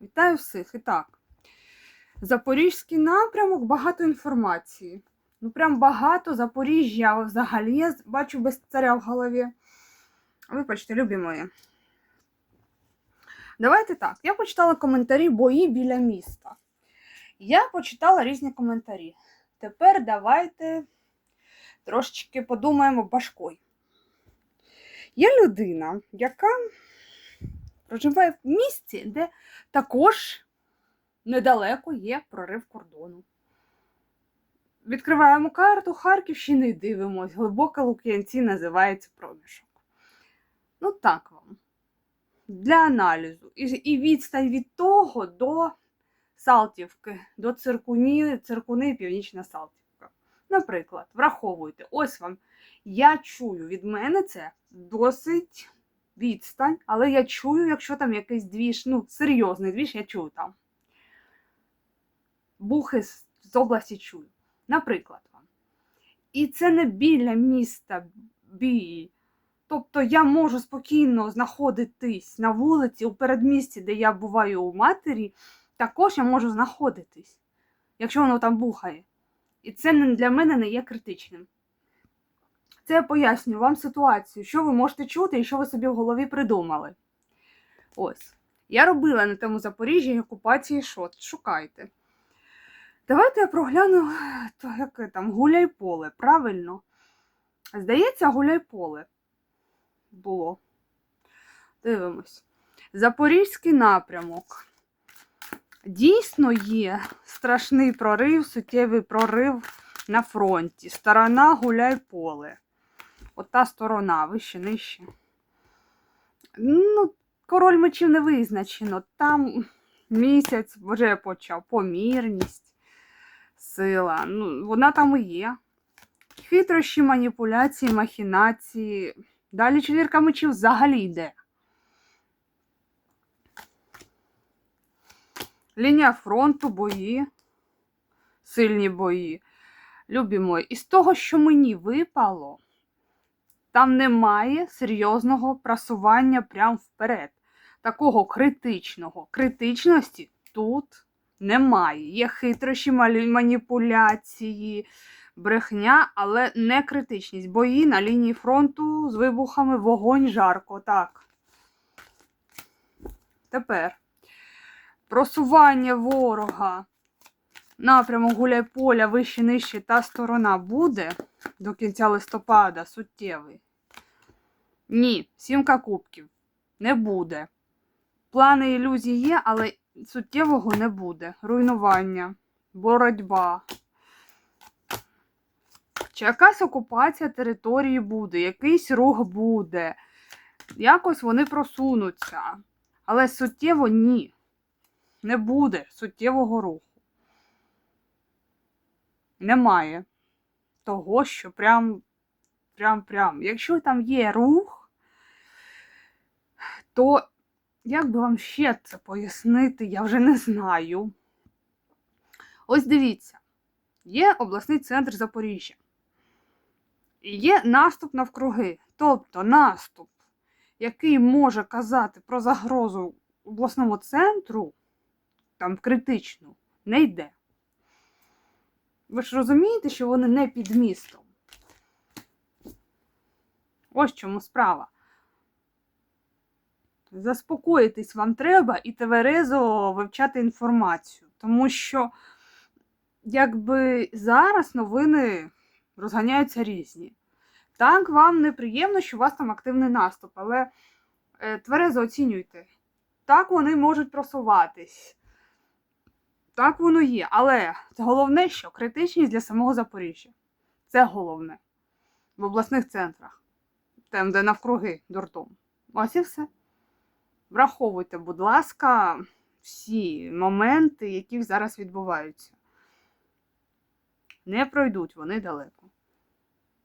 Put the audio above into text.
Вітаю всіх. І так. Запорізький напрямок, багато інформації. Ну, прям багато Запоріжжя взагалі я бачу без царя в голові. Вибачте, любі мої. Давайте так. Я почитала коментарі бої біля міста. Я почитала різні коментарі. Тепер давайте трошечки подумаємо башкою. Є людина, яка проживає в місті, де також недалеко є прорив кордону. Відкриваємо карту Харківщини і дивимось. Глибоке Лук'янці називається проміжок. Ну, так вам. Для аналізу. І, і відстань від того до Салтівки, до Циркуні, Циркуни, Північна Салтівка. Наприклад, враховуйте, ось вам. Я чую від мене це досить відстань, але я чую, якщо там якийсь двіж, ну, серйозний двіж, я чую там. Бухи з, області чую. Наприклад вам. І це не біля міста бій. Тобто я можу спокійно знаходитись на вулиці у передмісті, де я буваю у матері, також я можу знаходитись, якщо воно там бухає. І це для мене не є критичним. Це я пояснюю вам ситуацію, що ви можете чути і що ви собі в голові придумали. Ось. Я робила на тому Запоріжжі окупації шот. Шукайте. Давайте я прогляну то, яке там гуляй-поле, правильно? Здається, гуляй-поле було. Дивимось. Запорізький напрямок. Дійсно є страшний прорив, суттєвий прорив на фронті. Сторона гуляй-поле. От та сторона, вище, нижче. Ну, король мечів не визначено. Там місяць вже почав помірність, сила. Ну, вона там і є. Хитрощі, маніпуляції, махінації. Далі четвірка мечів взагалі йде. Лінія фронту, бої, сильні бої. Любі мої, із того, що мені випало, там немає серйозного просування прямо вперед. Такого критичного. Критичності тут немає. Є хитрощі, маніпуляції, брехня, але не критичність. Бої на лінії фронту з вибухами вогонь жарко. Так. Тепер просування ворога. Напрямок гуляй-поля вище нижче та сторона буде до кінця листопада суттєвий. Ні, сімка кубків не буде. Плани ілюзії є, але суттєвого не буде. Руйнування, боротьба. Чи якась окупація території буде, якийсь рух буде. Якось вони просунуться. Але суттєво ні. Не буде суттєвого руху. Немає того, що прям, прям, прям. Якщо там є рух, то як би вам ще це пояснити, я вже не знаю. Ось дивіться, є обласний центр Запоріжжя. І є наступ навкруги. Тобто наступ, який може казати про загрозу обласному центру, там критичну, не йде. Ви ж розумієте, що вони не під містом. Ось чому справа. Заспокоїтись вам треба і тверезо вивчати інформацію. Тому що, якби зараз новини розганяються різні. Так, вам неприємно, що у вас там активний наступ, але е, тверезо оцінюйте. Так вони можуть просуватись. Так воно є. Але головне, що критичність для самого Запоріжжя. Це головне. В обласних центрах. Там, де навкруги дуртом. Ось і все. Враховуйте, будь ласка, всі моменти, які зараз відбуваються. Не пройдуть вони далеко.